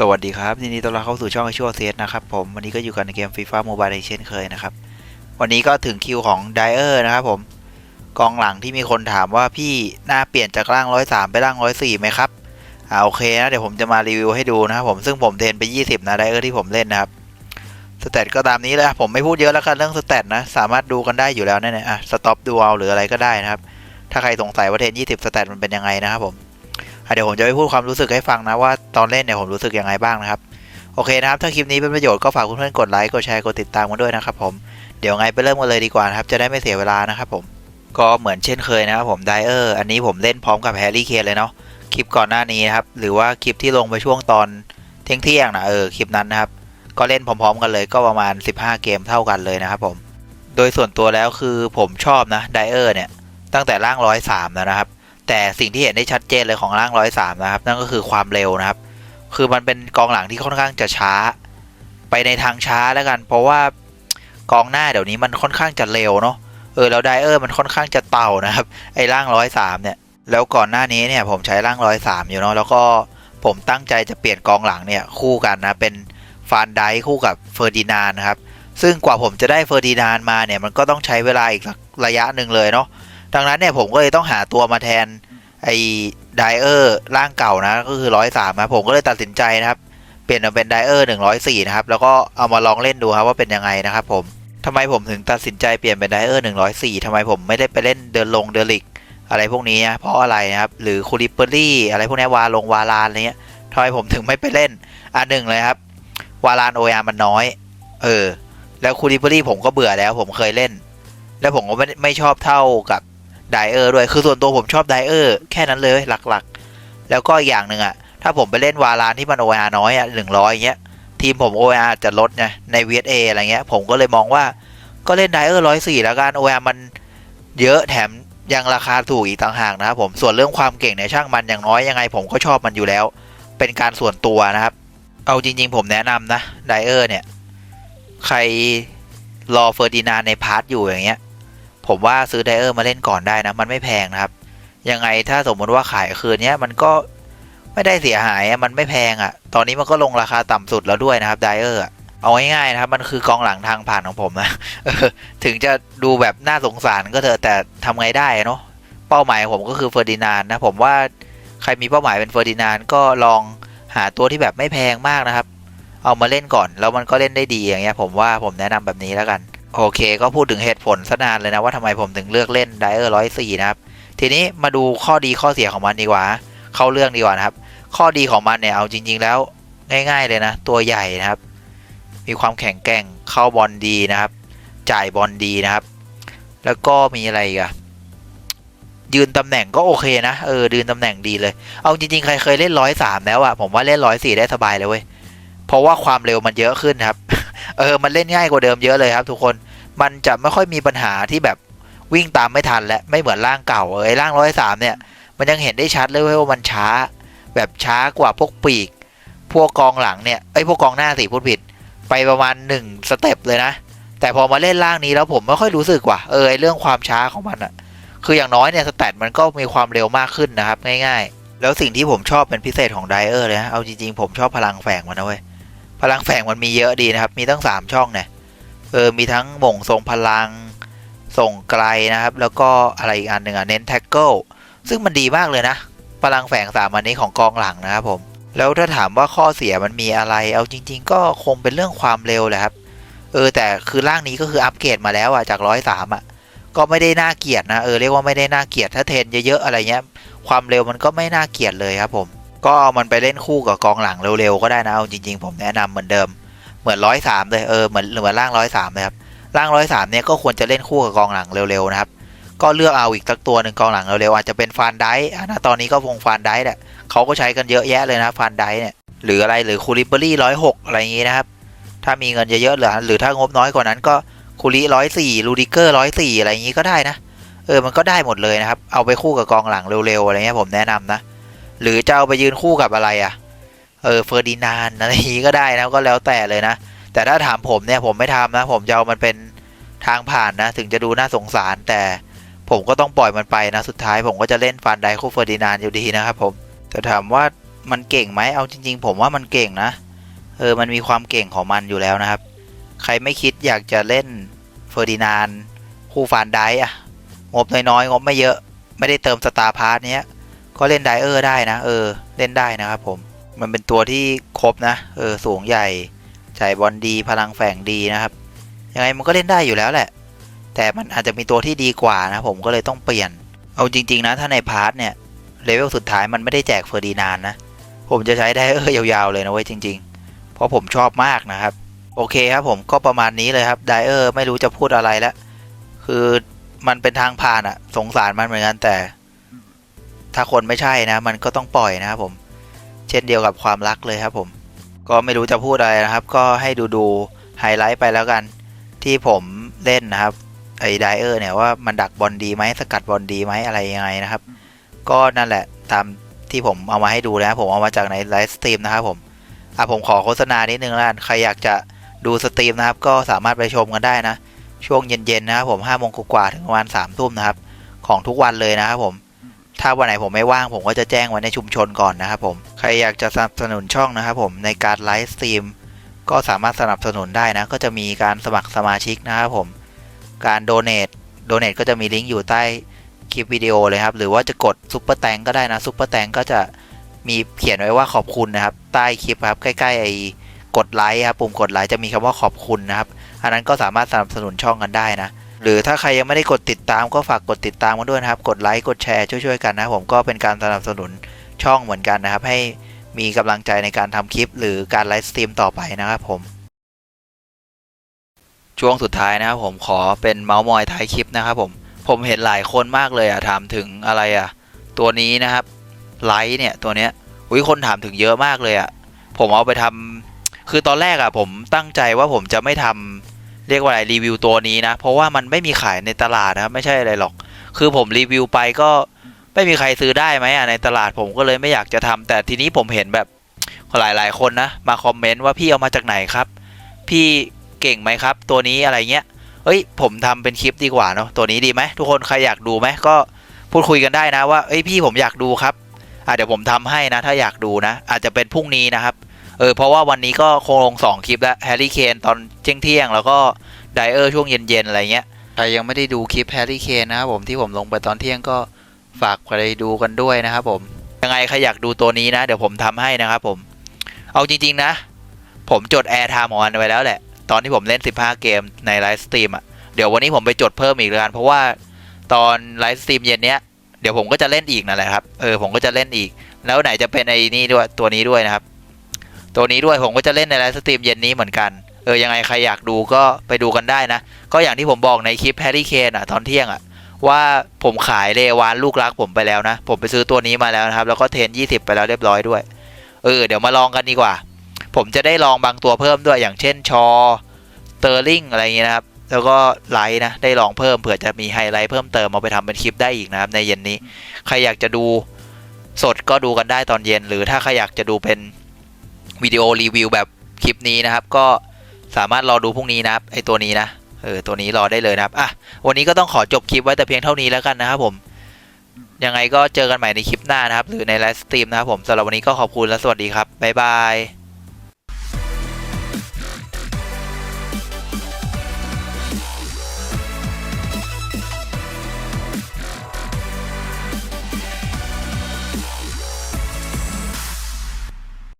สวัสดีครับยินดีต้อนรับเข้าสู่ช่องไอชัวเซสนะครับผมวันนี้ก็อยู่กันในเกมฟีฟ่าโมบายเช่นเคยนะครับ วันนี้ก็ถึงคิวของไดเออร์นะครับผมกองหลังที่มีคนถามว่าพี่หน้าเปลี่ยนจากร่างร้อยสามไปร่างร้อยสี่ไหมครับอ่าโอเคนะเดี๋ยวผมจะมารีวิวให้ดูนะครับผมซึ่งผมเทรนไป 20 นะไดเออร์ที่ผมเล่นนะครับสเตตก็ตามนี้เลยผมไม่พูดเยอะแล้วกันเรื่องสเตตนะสามารถดูกันได้อยู่แล้วเนี่ยอะสต็อปดูเอาหรืออะไรก็ได้นะครับถ้าใครสงสัยว่าเทรน20สเตตมันเป็นยังไงนะครับผม เดี๋ยวผมจะไปพูดความรู้สึกให้ฟังนะว่าตอนเล่นเนี่ยผมรู้สึกยังไงบ้างนะครับ โอเคนะครับ ถ้าคลิปนี้เป็นประโยชน์ก็ฝากเพื่อนๆกดไลค์กดแชร์กดติดตามกันด้วยนะครับผมเดี๋ยวไงไปเริ่มกันเลยดีกว่านะครับจะได้ไม่เสียเวลานะครับผมก็เหมือนเช่นเคยนะครับผมไดเออร์อันนี้ผมเล่นพร้อมกับแฮร์รี่เคนเลยเนาะคลิปก่อนหน้านี้นะครับหรือว่าคลิปที่ลงไปช่วงตอนเที่ยงเที่ยงๆนะเออคลิปนั้นนะครับก็เล่นพร้อมๆ กันเลยก็ประมาณ 15 เกมเท่ากันเลยนะครับผม โดยส่วนตัวแล้วคือผมชอบนะไดเออร์เนี่ยตั้งแต่ร่างร้อยสามนะครับ แต่สิ่งที่เห็นได้ชัดเจนเลยของร่างร้อยสามนะครับ นั่นก็คือความเร็วนะครับ คือมันเป็นกองหลังที่ค่อนข้างจะช้า ไปในทางช้าแล้วกัน เพราะว่ากองหน้าเดี๋ยวนี้มันค่อนข้างจะเร็วเนาะเออแล้วไดเออร์มันค่อนข้างจะเต่านะครับไอ้ร่างร้อยสามเนี่ยแล้วก่อนหน้านี้เนี่ยผมใช้ร่างร้อยสามอยู่เนาะแล้วก็ผมตั้งใจจะเปลี่ยนกองหลังเนี่ยคู่กันนะเป็นฟานไดคู่กับเฟอร์ดินานนะครับซึ่งกว่าผมจะได้เฟอร์ดินานมาเนี่ยมันก็ต้องใช้เวลาอีกสักระยะหนึ่งเลยเนาะ ดังนั้นเนี่ยผมก็เลยต้องหาตัวมาแทนไอ้ไดเออร์ร่างเก่านะก็คือร้อยสามนะผมก็เลยตัดสินใจนะครับ เปลี่ยนมาเป็นไดเออร์หนึ่งร้อยสี่นะครับ แล้วก็เอามาลองเล่นดูครับว่าเป็นยังไงนะครับผมทำไมผมถึงตัดสินใจเปลี่ยนเป็นไดเออร์หนึ่งร้อยสี่ทำไมผมไม่ได้ไปเล่นเดินลงเดลิกอะไรพวกนี้นะเพราะอะไรนะครับ หรือคูริเปอรี่อะไรพวกนี้วาลงวาลานอะไรเงี้ยทำไมผมถึงไม่ไปเล่นอันหนึ่งเลยครับ วาลานโออามันน้อย เออ แล้วคูริเปอรี่ผมก็เบื่อแล้ว ผมเคยเล่น แล้วผมก็ไม่ไม่ชอบเท่ากับ ไดเออร์ด้วย คือส่วนตัวผมชอบไดเออร์แค่นั้นเลยหลักๆ แล้วก็อีกอย่างหนึ่งอะถ้าผมไปเล่นวาลานที่มัน OR น้อยอะหนึ่งร้อยเงี้ย ทีมผม OR จะลดไงใน VSA อะไรเงี้ย ผมก็เลยมองว่าก็เล่นไดเออร์ร้อยสี่แล้วกัน OR มันเยอะแถมยังราคาถูกอีกต่างหากนะครับผมส่วนเรื่องความเก่งเนี่ยช่างมันอย่างน้อยยังไง ผมก็ชอบมันอยู่แล้ว เป็นการส่วนตัวนะครับ เอาจริง ๆ ผมแนะนำนะไดเออร์เนี่ย ใครรอเฟอร์ดินานในพาร์ทอยู่อย่างเงี้ย ผมว่าซื้อไดเออร์มาเล่นก่อนได้นะ มันไม่แพงนะครับ ยังไงถ้าสมมติว่าขายคืนเนี้ยมันก็ไม่ได้เสียหายอะมันไม่แพงอะ่ะ ตอนนี้มันก็ลงราคาต่ำสุดแล้วด้วยนะครับไดเออร์เอาง่ายๆนะครับ มันคือกองหลังทางผ่านของผมนะถึงจะดูแบบน่าสงสารก็เถอะแต่ทำไงได้เนาะเป้าหมายของผมก็คือเฟอร์ดินานด์นะผมว่าใครมีเป้าหมายเป็นเฟอร์ดินานด์ก็ลองหาตัวที่แบบไม่แพงมากนะครับ เอามาเล่นก่อนแล้วมันก็เล่นได้ดีอย่างเงี้ย ผมว่าผมแนะนำแบบนี้แล้วกัน โอเค ก็พูดถึงเหตุผลซะนานเลยนะว่าทำไมผมถึงเลือกเล่นไดเออร์ร้อยสี่นะครับ ทีนี้มาดูข้อดีข้อเสียของมันดีกว่า เข้าเรื่องดีกว่านะครับ ข้อดีของมันเนี่ยเอาจริง ๆ แล้วง่าย ๆ เลยนะ ตัวใหญ่นะครับ มีความแข็งแกร่งเข้าบอลดีนะครับ จ่ายบอลดีนะครับ แล้วก็มีอะไรกอะยืนตำแหน่งก็โอเคนะเออยืนตำแหน่งดีเลย เอาจริงๆใครเคยเล่นร้อยสามแล้วอะผมว่าเล่นร้อยสี่ได้สบายเลยเว้ยเพราะว่าความเร็วมันเยอะขึ้นครับ เออมันเล่นง่ายกว่าเดิมเยอะเลยครับ ทุกคนมันจะไม่ค่อยมีปัญหาที่แบบวิ่งตามไม่ทันและไม่เหมือนร่างเก่าเออร่างร้อยสามเนี่ย มันยังเห็นได้ชัดเลยว่ามันช้า แบบช้ากว่าพวกปีก พวกกองหลังเนี่ยไอ้พวกกองหน้าสิพูดผิด ไปประมาณหนึ่งสเต็ปเลยนะแต่พอมาเล่นร่างนี้แล้วผมไม่ค่อยรู้สึกว่ะเออเรื่องความช้าของมันอะคืออย่างน้อยเนี่ยสแตทมันก็มีความเร็วมากขึ้นนะครับ ง่าย ๆ แล้วสิ่งที่ผมชอบเป็นพิเศษของไดเออร์เลยนะเอาจริงๆผมชอบพลังแฝงมันนะเว้ย พลังแฝงมันมีเยอะดีนะครับ มีตั้งสามช่องเนี่ยเออมีทั้งหม่งทรงพลังส่งไกลนะครับ แล้วก็อะไรอีกอันหนึ่งอะเน้นแท็กเกิลซึ่งมันดีมากเลยนะ พลังแฝงสามอันนี้ของกองหลังนะครับผม แล้วถ้าถามว่าข้อเสียมันมีอะไร เอาจริง ๆ ก็คงเป็นเรื่องความเร็วแหละครับ เออแต่คือร่างนี้ก็คืออัปเกรดมาแล้วอะจากร้อยสามอะก็ไม่ได้น่าเกลียดนะเออเรียกว่าไม่ได้น่าเกลียดถ้าเทนเยอะๆอะไรเงี้ยความเร็วมันก็ไม่น่าเกลียดเลยครับผม ก็เอามันไปเล่นคู่กับกองหลังเร็วๆก็ได้นะเอาจริง ๆ ผมแนะนำเหมือนเดิม เหมือนร้อยสามเลยเออเหมือนเหมือนร่างร้อยสามเลยครับร่างร้อยสามเนี่ยก็ควรจะเล่นคู่กับกองหลังเร็วๆนะครับก็เลือกเอาอีกสักตัวหนึ่งกองหลังเร็วๆอาจจะเป็นฟานไดอะนะตอนนี้ก็คงฟานไดแหละเขาก็ใช้กันเยอะแยะเลยนะฟานไดเนี่ยหรืออะไรหรือคูริเบอรี่ร้อยหกอะไรอย่างงี้นะครับ ถ้ามีเงินเยอะๆหรือหรือถ้างบน้อยกว่านั้นก็คูริร้อยสี่ลูดิเกอร์ร้อยสี่อะไรอย่างงี้ก็ได้นะเออมันก็ได้หมดเลยนะครับ เอาไปคู่กับกองหลังเร็วๆอะไรเงี้ยผมแนะนำนะ หรือจะเอาไปยืนคู่กับอะไรอะ เออเฟอร์ดินานอะไรอย่างงี้ก็ได้นะก็แล้วแต่เลยนะ แต่ถ้าถามผมเนี่ยผมไม่ทำนะ ผมจะเอามันเป็นทางผ่านนะ ถึงจะดูน่าสงสาร แต่ผมก็ต้องปล่อยมันไปนะ สุดท้ายผมก็จะเล่นฟันไดคู่เฟอร์ดินานอยู่ดีนะครับผมแต่ถามว่ามันเก่งไหมเอาจริง ๆ ผมว่ามันเก่งนะ เออมันมีความเก่งของมันอยู่แล้วนะครับ ใครไม่คิดอยากจะเล่นเฟอร์ดินานคู่ฟานไดอะงบน้อยๆงบไม่เยอะ ไม่ได้เติมสตาร์พาร์ทเนี้ย ก็เล่นไดเออร์ได้นะ เออ เล่นได้นะครับผม มันเป็นตัวที่ครบนะ เออ สูงใหญ่จ่ายบอลดี พลังแฝงดีนะครับ ยังไงมันก็เล่นได้อยู่แล้วแหละ แต่มันอาจจะมีตัวที่ดีกว่านะผมก็เลยต้องเปลี่ยน เอาจริง ๆ นะ ถ้าในพาร์ทเนี่ย เลเวลสุดท้ายมันไม่ได้แจกเฟอร์ดินานนะ ผมจะใช้ไดเออร์ยาวๆเลยนะเว้ยจริง ๆ เพราะผมชอบมากนะครับ โอเคครับผมก็ประมาณนี้เลยครับไดเออร์ไม่รู้จะพูดอะไรแล้ว คือมันเป็นทางผ่านอะสงสารมันเหมือนกันแต่ ถ้าคนไม่ใช่นะ มันก็ต้องปล่อยนะครับผม เช่นเดียวกับความรักเลยครับผม ก็ไม่รู้จะพูดอะไรนะครับ ก็ให้ดูดูไฮไลท์ไปแล้วกัน ที่ผมเล่นนะครับไอ้ไดเออร์เนี่ยว่ามันดักบอลดีไหมสกัดบอลดีไหมอะไรยังไงนะครับ ก็นั่นแหละตามที่ผมเอามาให้ดูนะครับผมเอามาจากในไลฟ์สตรีมนะครับผมอะผมขอโฆษณานิดนึงแล้วกันใครอยากจะดูสตรีมนะครับก็สามารถไปชมกันได้นะ ช่วงเย็นๆนะครับผมห้าโมงกว่าถึงประมาณสามทุ่มนะครับ ของทุกวันเลยนะครับผม ถ้าวันไหนผมไม่ว่างผมก็จะแจ้งไว้ในชุมชนก่อนนะครับผม ใครอยากจะสนับสนุนช่องนะครับผมในการไลฟ์สตรีมก็สามารถสนับสนุนได้นะ ก็จะมีการสมัครสมาชิกนะครับผม การโดเน a โดเน a ก็จะมีลิงก์อยู่ใต้คลิปวิดีโอเลยครับ หรือว่าจะกดซุปเปอร์แตงก็ได้นะซุปเปอร์แตงก็จะมีเขียนไว้ว่าขอบคุณนะครับ ใต้คลิปครับ ใกล้ๆไอ้กดไลค์ครับปุ่มกดไลค์จะมีคำว่าขอบคุณนะครับ อันนั้นก็สามารถสนับสนุนช่องกันได้นะ หรือถ้าใครยังไม่ได้กดติดตามก็ฝากกดติดตามกันด้วยนะครับ กดไลค์กดแชร์ช่วยๆกันนะครับผมก็เป็นการสนับสนุนช่องเหมือนกันนะครับ ให้มีกำลังใจในการทำคลิป หรือการไลฟ์สตรีมต่อไปนะครับผม ช่วงสุดท้ายนะครับผมขอเป็นเมาส์มอยท้ายคลิปนะครับผมผมเห็นหลายคนมากเลยอะถามถึงอะไรอะตัวนี้นะครับไลท์เนี่ยตัวเนี้ยอุ้ยคนถามถึงเยอะมากเลยอะผมเอาไปทำคือตอนแรกอะผมตั้งใจว่าผมจะไม่ทำ เรียกว่าอะไรรีวิวตัวนี้นะ เพราะว่ามันไม่มีขายในตลาดนะครับไม่ใช่อะไรหรอก คือผมรีวิวไปก็ไม่มีใครซื้อได้ไหมอะในตลาดผมก็เลยไม่อยากจะทำแต่ทีนี้ผมเห็นแบบหลายๆ คนนะมาคอมเมนต์ว่าพี่เอามาจากไหนครับ พี่เก่งไหมครับ ตัวนี้อะไรเงี้ยเอ้ยผมทำเป็นคลิปดีกว่าเนาะตัวนี้ดีไหมทุกคนใครอยากดูไหมก็พูดคุยกันได้นะว่าเอ้ยพี่ผมอยากดูครับอะเดี๋ยวผมทำให้นะ ถ้าอยากดูนะ อาจจะเป็นพรุ่งนี้นะครับ เออเพราะว่าวันนี้ก็คงลงสองคลิปแล้วแฮร์รี่เคนตอนเที่ยงเที่ยงแล้วก็ไดเออร์ช่วงเย็นๆอะไรเงี้ยใครยังไม่ได้ดูคลิปแฮร์รี่เคนนะครับผมที่ผมลงไปตอนเที่ยงก็ฝากไปดูกันด้วยนะครับผมยังไงใครอยากดูตัวนี้นะ เดี๋ยวผมทำให้นะครับผม เอาจริง ๆ นะ ผมจดแอร์ไทม์ของมันไว้แล้วแหละ ตอนที่ผมเล่น 15 เกมในไลฟ์สตรีมอะเดี๋ยววันนี้ผมไปจดเพิ่มอีกแล้วกันเพราะว่าตอนไลฟ์สตรีมเย็นเนี้ยเดี๋ยวผมก็จะเล่นอีกนั่นแหละครับ เออผมก็จะเล่นอีก แล้วไหนจะเป็นไอ้นี่ด้วยตัวนี้ด้วยนะครับ ตัวนี้ด้วยผมก็จะเล่นในไลฟ์สตรีมเย็นนี้เหมือนกัน เออยังไงใครอยากดูก็ไปดูกันได้นะ ก็อย่างที่ผมบอกในคลิปแฮร์รี่เคนอะตอนเที่ยงอะว่าผมขายเลวานลูกรักผมไปแล้วนะ ผมไปซื้อตัวนี้มาแล้วนะครับ แล้วก็เทรน20ไปแล้วเรียบร้อยด้วย เออเดี๋ยวมาลองกันดีกว่า ผมจะได้ลองบางตัวเพิ่มด้วยอย่างเช่นชอเตอร์ลิงอะไรอย่างเงี้ยนะครับ แล้วก็ไลท์นะ ได้ลองเพิ่มเผื่อจะมีไฮไลท์เพิ่มเติมเอาไปทำเป็นคลิปได้อีกนะครับในเย็นนี้ ใครอยากจะดูสดก็ดูกันได้ตอนเย็น หรือถ้าใครอยากจะดูเป็น วิดีโอรีวิวแบบคลิปนี้นะครับ ก็สามารถรอดูพรุ่งนี้นะครับไอตัวนี้นะเออตัวนี้รอได้เลยนะครับอะวันนี้ก็ต้องขอจบคลิปไว้แต่เพียงเท่านี้แล้วกันนะครับผมยังไงก็เจอกันใหม่ในคลิปหน้านะครับ หรือในไลฟ์สตรีมนะครับผมสำหรับวันนี้ก็ขอบคุณและสวัสดีครับบ๊ายบาย